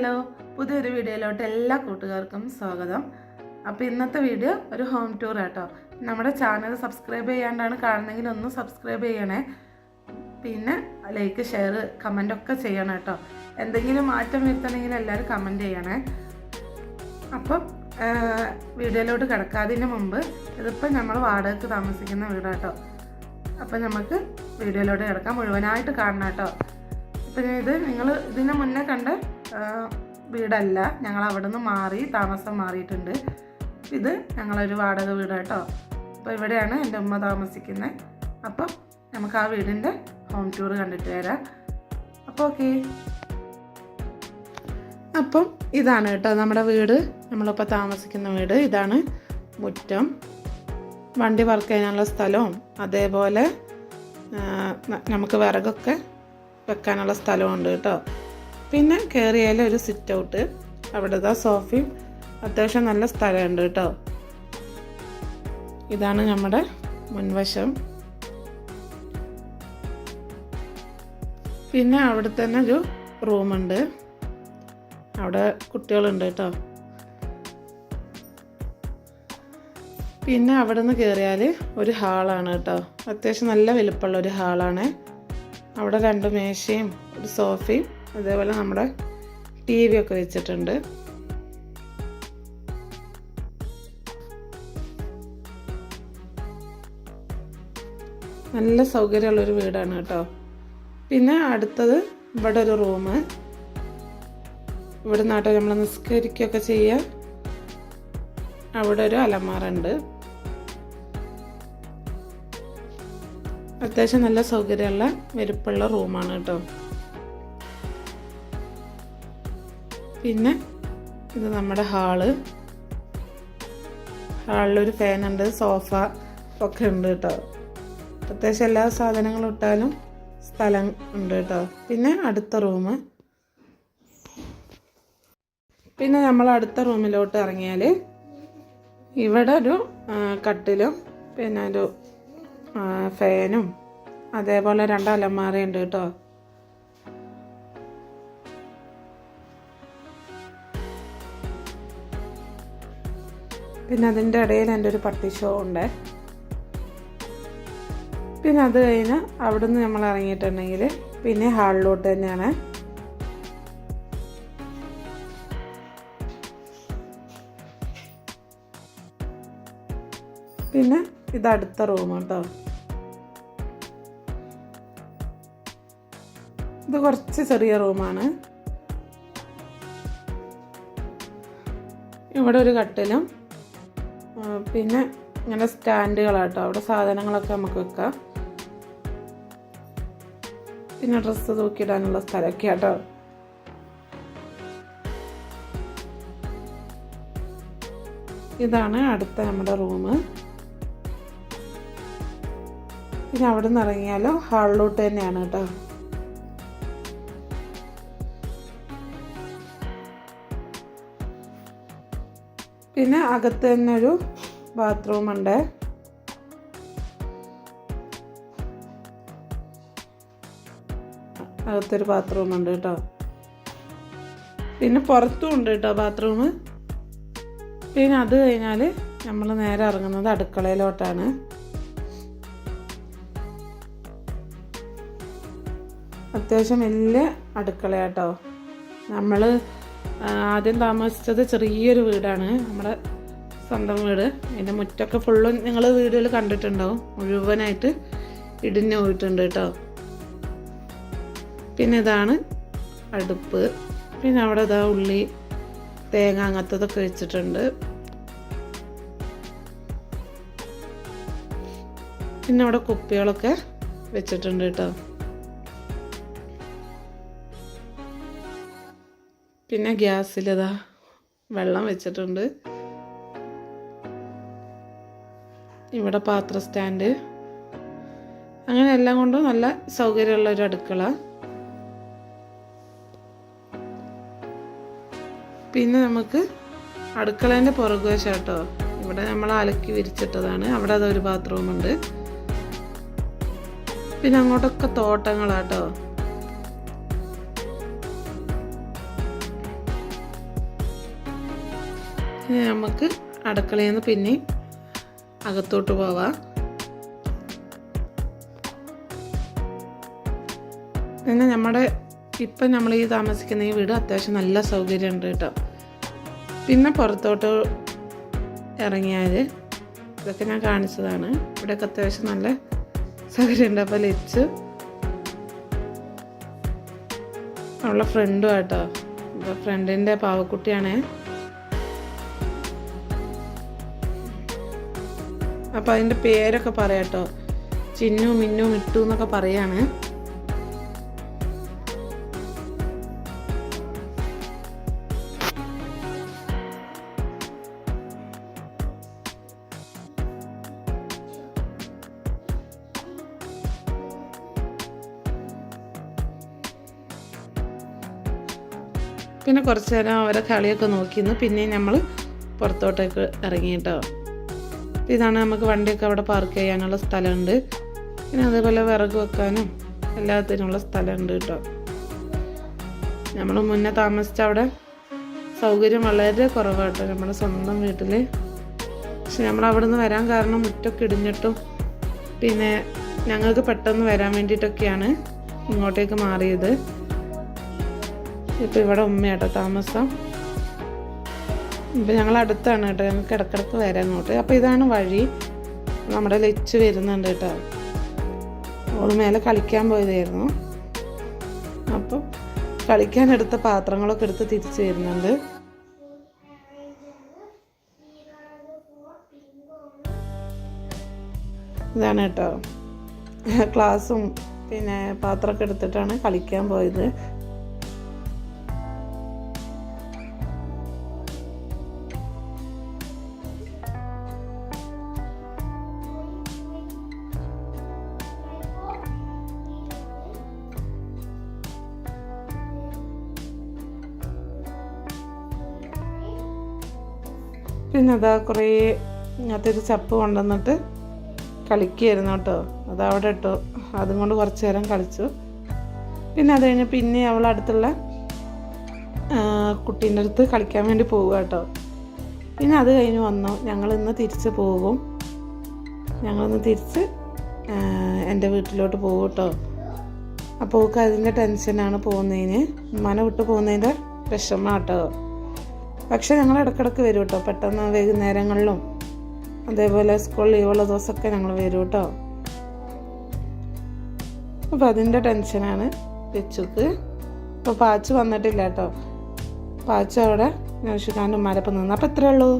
Hello പുതിയൊരു വീഡിയോയിലോട്ട് എല്ലാ കൂട്ടുകാർക്കും സ്വാഗതം. അപ്പോൾ ഇന്നത്തെ വീഡിയോ ഒരു ഹോം ടൂർ ആട്ടോ. നമ്മുടെ ചാനൽ സബ്സ്ക്രൈബ് ചെയ്യാണ്ടാണ് കാണുന്നെങ്കിൽ ഒന്ന് സബ്സ്ക്രൈബ് ചെയ്യണേ. പിന്നെ ലൈക്ക് ഷെയർ കമന്റ് ഒക്കെ ചെയ്യണം കേട്ടോ. എന്തെങ്കിലും മാറ്റം വരുത്തണമെങ്കിൽ എല്ലാവരും കമന്റ് ചെയ്യണേ. അപ്പം വീഡിയോയിലോട്ട് കിടക്കാതിന് മുമ്പ് ഇതിപ്പോൾ നമ്മൾ വാടകയ്ക്ക് താമസിക്കുന്ന വീടാട്ടോ. അപ്പം നമുക്ക് വീഡിയോയിലോട്ട് കിടക്കാം. മുഴുവനായിട്ട് കാണണം കേട്ടോ. ഇപ്പം ഇത് നിങ്ങൾ ഇതിന് മുന്നേ കണ്ട വീടല്ല. ഞങ്ങൾ അവിടെ നിന്ന് മാറി താമസം മാറിയിട്ടുണ്ട്. ഇത് ഞങ്ങളൊരു വാടക വീട് കേട്ടോ. അപ്പോൾ ഇവിടെയാണ് എന്റെ ഉമ്മ താമസിക്കുന്നത് അപ്പം നമുക്ക് ആ വീടിന്റെ ഹോം ടൂർ കണ്ടിട്ട് വരാം. അപ്പോൾ ഓക്കെ അപ്പം ഇതാണ് കേട്ടോ നമ്മുടെ വീട്. നമ്മളിപ്പോൾ താമസിക്കുന്ന വീട്. ഇതാണ് മുറ്റം. വണ്ടി വർക്ക് ചെയ്യാനുള്ള സ്ഥലവും അതേപോലെ നമുക്ക് വിറകൊക്കെ വെക്കാനുള്ള സ്ഥലവും ഉണ്ട് കേട്ടോ. പിന്നെ കയറിയാൽ ഒരു സിറ്റ് ഔട്ട് അവിടുത്തെ സോഫയും. അത്യാവശ്യം നല്ല സ്ഥലമുണ്ട് കേട്ടോ. ഇതാണ് നമ്മുടെ മുൻവശം. പിന്നെ അവിടെ തന്നെ ഒരു റൂമുണ്ട്. അവിടെ കുട്ടികളുണ്ട് കേട്ടോ. പിന്നെ അവിടെ നിന്ന് കയറിയാൽ ഒരു ഹാളാണ് കേട്ടോ. അത്യാവശ്യം നല്ല വലുപ്പമുള്ള ഒരു ഹാളാണ്. അവിടെ രണ്ട് മേശയും ഒരു സോഫയും. അതേപോലെ നമ്മുടെ ടി വി ഒക്കെ വെച്ചിട്ടുണ്ട്. നല്ല സൗകര്യമുള്ളൊരു വീടാണ് കേട്ടോ. പിന്നെ അടുത്തത് ഇവിടെ ഒരു റൂം. ഇവിടെ നാട്ടിൽ നമ്മൾ നിസ്കരിക്കുകയൊക്കെ ചെയ്യാം അവിടെ ഒരു അലമാറുണ്ട് അത്യാവശ്യം നല്ല സൗകര്യമുള്ള വെരുപ്പുള്ള റൂമാണ് കേട്ടോ. പിന്നെ ഇത് നമ്മുടെ ഹാൾ. ഹാളിലൊരു ഫാനുണ്ട് സോഫ ഒക്കെ ഉണ്ട് കേട്ടോ. അത്യാവശ്യം എല്ലാ സാധനങ്ങളും ഇട്ടാലും സ്ഥലം ഉണ്ട് കേട്ടോ. പിന്നെ അടുത്ത റൂം. പിന്നെ നമ്മൾ അടുത്ത റൂമിലോട്ട് ഇറങ്ങിയാൽ ഇവിടെ ഒരു കട്ടിലും പിന്നെ ഒരു ഫാനും. അതേപോലെ രണ്ട് അലമാരയുണ്ട് കേട്ടോ. പിന്നെ അതിന്റെ ഇടയിൽ എന്റെ ഒരു പട്ടി ഷോ ഉണ്ട്. പിന്നെ അത് കഴിഞ്ഞ് അവിടുന്ന് നമ്മൾ ഇറങ്ങിയിട്ടുണ്ടെങ്കിൽ പിന്നെ ഹാളിലോട്ട് തന്നെയാണ്. പിന്നെ ഇത് അടുത്ത റൂം കേട്ടോ. ഇത് കുറച്ച് ചെറിയ റൂമാണ്. ഇവിടെ ഒരു കട്ടിലും പിന്നെ ഇങ്ങനെ സ്റ്റാൻഡുകളാട്ടോ. അവിടെ സാധനങ്ങളൊക്കെ നമുക്ക് വെക്കാം. പിന്നെ ഡ്രസ്സ് തൂക്കിയിടാനുള്ള സ്ഥലമൊക്കെ ആട്ടോ ഇതാണ് അടുത്ത നമ്മുടെ റൂം. പിന്നെ അവിടെ നിന്ന് ഇറങ്ങിയാലോ? ഹാളിലോട്ട് തന്നെയാണ് കേട്ടോ. പിന്നെ അകത്ത് തന്നെ ഒരു ബാത്റൂം ഉണ്ട്. അകത്തൊരു ബാത്റൂം ഉണ്ട് കേട്ടോ. പിന്നെ പുറത്തും ഉണ്ട് കേട്ടോ ബാത്റൂം പിന്നെ അത് കഴിഞ്ഞാൽ നമ്മൾ നേരെ ഇറങ്ങുന്നത് അടുക്കളയിലോട്ടാണ്. അത്യാവശ്യം വലിയ അടുക്കളയാട്ടോ. നമ്മൾ ആദ്യം താമസിച്ചത് ചെറിയൊരു വീടാണ്. നമ്മുടെ സ്വന്തം വീട്. അതിന്റെ മുറ്റൊക്കെ ഫുള്ളും നിങ്ങൾ വീടുകൾ കണ്ടിട്ടുണ്ടാവും. മുഴുവനായിട്ട് ഇടിഞ്ഞു പോയിട്ടുണ്ട് കേട്ടോ പിന്നെ ഇതാണ് അടുപ്പ്. പിന്നെ അവിടെ ഇതാ ഉള്ളി തേങ്ങ അങ്ങനത്തതൊക്കെ വെച്ചിട്ടുണ്ട്. പിന്നെ അവിടെ കുപ്പികളൊക്കെ വെച്ചിട്ടുണ്ട് കേട്ടോ പിന്നെ ഗ്യാസിലിതാ വെള്ളം വെച്ചിട്ടുണ്ട്. ഇവിടെ പാത്ര സ്റ്റാൻഡ്. അങ്ങനെ എല്ലാം കൊണ്ടും നല്ല സൗകര്യമുള്ള ഒരു അടുക്കള. പിന്നെ നമുക്ക് അടുക്കളേന്റെ പുറകുവശം കേട്ടോ. ഇവിടെ നമ്മൾ അലക്കി വിരിച്ചിട്ടതാണ്. അവിടെ അതൊരു ബാത്റൂമുണ്ട് പിന്നെ അങ്ങോട്ടൊക്കെ തോട്ടങ്ങളാട്ടോ നമുക്ക് അടുക്കളയിൽ നിന്ന് പിന്നെ അകത്തോട്ട് പോവാം. പിന്നെ നമ്മുടെ ഇപ്പം നമ്മൾ ഈ താമസിക്കുന്ന ഈ വീട് അത്യാവശ്യം നല്ല സൗകര്യമുണ്ട് കേട്ടോ. പിന്നെ പുറത്തോട്ട് ഇറങ്ങിയാൽ ഇതൊക്കെ ഞാൻ കാണിച്ചതാണ്. ഇവിടെയൊക്കെ അത്യാവശ്യം നല്ല സൗകര്യമുണ്ട് അപ്പോൾ ലിച്ച് അവളുടെ ഫ്രണ്ടും ആട്ടോ. ഫ്രണ്ടിന്റെ പാവക്കുട്ടിയാണേ. അപ്പോൾ അതിന്റെ പേരൊക്കെ പറയാട്ടോ. ചിന്നു മിന്നു മിട്ടു എന്നൊക്കെ പറയാണ്. പിന്നെ കുറച്ച് നേരം അവരെ കളിയൊക്കെ നോക്കിയിരുന്നു. പിന്നെ നമ്മൾ പുറത്തോട്ടേക്ക് ഇറങ്ങി ഇതാണ് നമുക്ക് വണ്ടിയൊക്കെ അവിടെ പാർക്ക് ചെയ്യാനുള്ള സ്ഥലമുണ്ട്. പിന്നെ അതേപോലെ വിറക് വെക്കാനും എല്ലാത്തിനുള്ള സ്ഥലമുണ്ട് കേട്ടോ. നമ്മൾ മുന്നേ താമസിച്ച അവിടെ സൗകര്യം വളരെ കുറവാട്ടോ നമ്മുടെ സ്വന്തം വീട്ടിൽ പക്ഷെ നമ്മൾ അവിടെ നിന്ന് വരാൻ കാരണം മുറ്റൊക്കെ ഇടിഞ്ഞിട്ടും പിന്നെ ഞങ്ങൾക്ക് പെട്ടെന്ന് വരാൻ വേണ്ടിയിട്ടൊക്കെയാണ് ഇങ്ങോട്ടേക്ക് മാറിയത്. ഇപ്പോൾ ഇവിടെ ഉമ്മയാട്ടോ താമസം. ഇപ്പം ഞങ്ങൾ അടുത്താണ് കേട്ടോ. ഞങ്ങൾക്ക് ഇടക്കിടക്ക് വരാൻ നോട്ട് അപ്പോൾ ഇതാണ് വഴി. നമ്മുടെ ലച്ച് വരുന്നുണ്ട് കേട്ടോ. ഓൾ മേലെ കളിക്കാൻ പോയതായിരുന്നു. അപ്പം കളിക്കാൻ എടുത്ത പാത്രങ്ങളൊക്കെ എടുത്ത് തിരിച്ച് വരുന്നുണ്ട്. ഇതാണ് കേട്ടോ. ക്ലാസ്സും പിന്നെ പാത്രമൊക്കെ എടുത്തിട്ടാണ് കളിക്കാൻ പോയത്. പിന്നെ അതാ കുറേ അതൊരു ചപ്പ് കൊണ്ടുവന്നിട്ട് കളിക്കുകയായിരുന്നു കേട്ടോ. അതവിടെ ഇട്ടു. അതും കൊണ്ട് കുറച്ച് നേരം കളിച്ചു. പിന്നെ അത് കഴിഞ്ഞ് പിന്നെ അവൾ അടുത്തുള്ള കുട്ടീന്റെ അടുത്ത് കളിക്കാൻ വേണ്ടി പോവുക കേട്ടോ. പിന്നെ അത് കഴിഞ്ഞ് വന്നു. ഞങ്ങൾ ഇന്ന് തിരിച്ച് പോകും. ഞങ്ങളിന്ന് തിരിച്ച് എന്റെ വീട്ടിലോട്ട് പോകും കേട്ടോ. അപ്പോൾ അതിന്റെ ടെൻഷനാണ് പോകുന്നതിന്. ഉമ്മാനെ വിട്ട് പോകുന്നതിന്റെ വിഷമം കേട്ടോ. പക്ഷെ ഞങ്ങൾ ഇടക്കിടക്ക് വരും കേട്ടോ. പെട്ടെന്ന് വൈകുന്നേരങ്ങളിലും അതേപോലെ സ്കൂൾ ലീവുള്ള ദിവസമൊക്കെ ഞങ്ങൾ വരും കേട്ടോ. അപ്പോൾ അതിന്റെ ടെൻഷനാണ് വെച്ചുക്ക് അപ്പോൾ പാച്ച് വന്നിട്ടില്ല കേട്ടോ. പാച്ച് അവിടെ നൗഷിഖാന്റെ ഉമ്മാരപ്പം നിന്ന്. അപ്പോൾ ഇത്രയേ ഉള്ളൂ.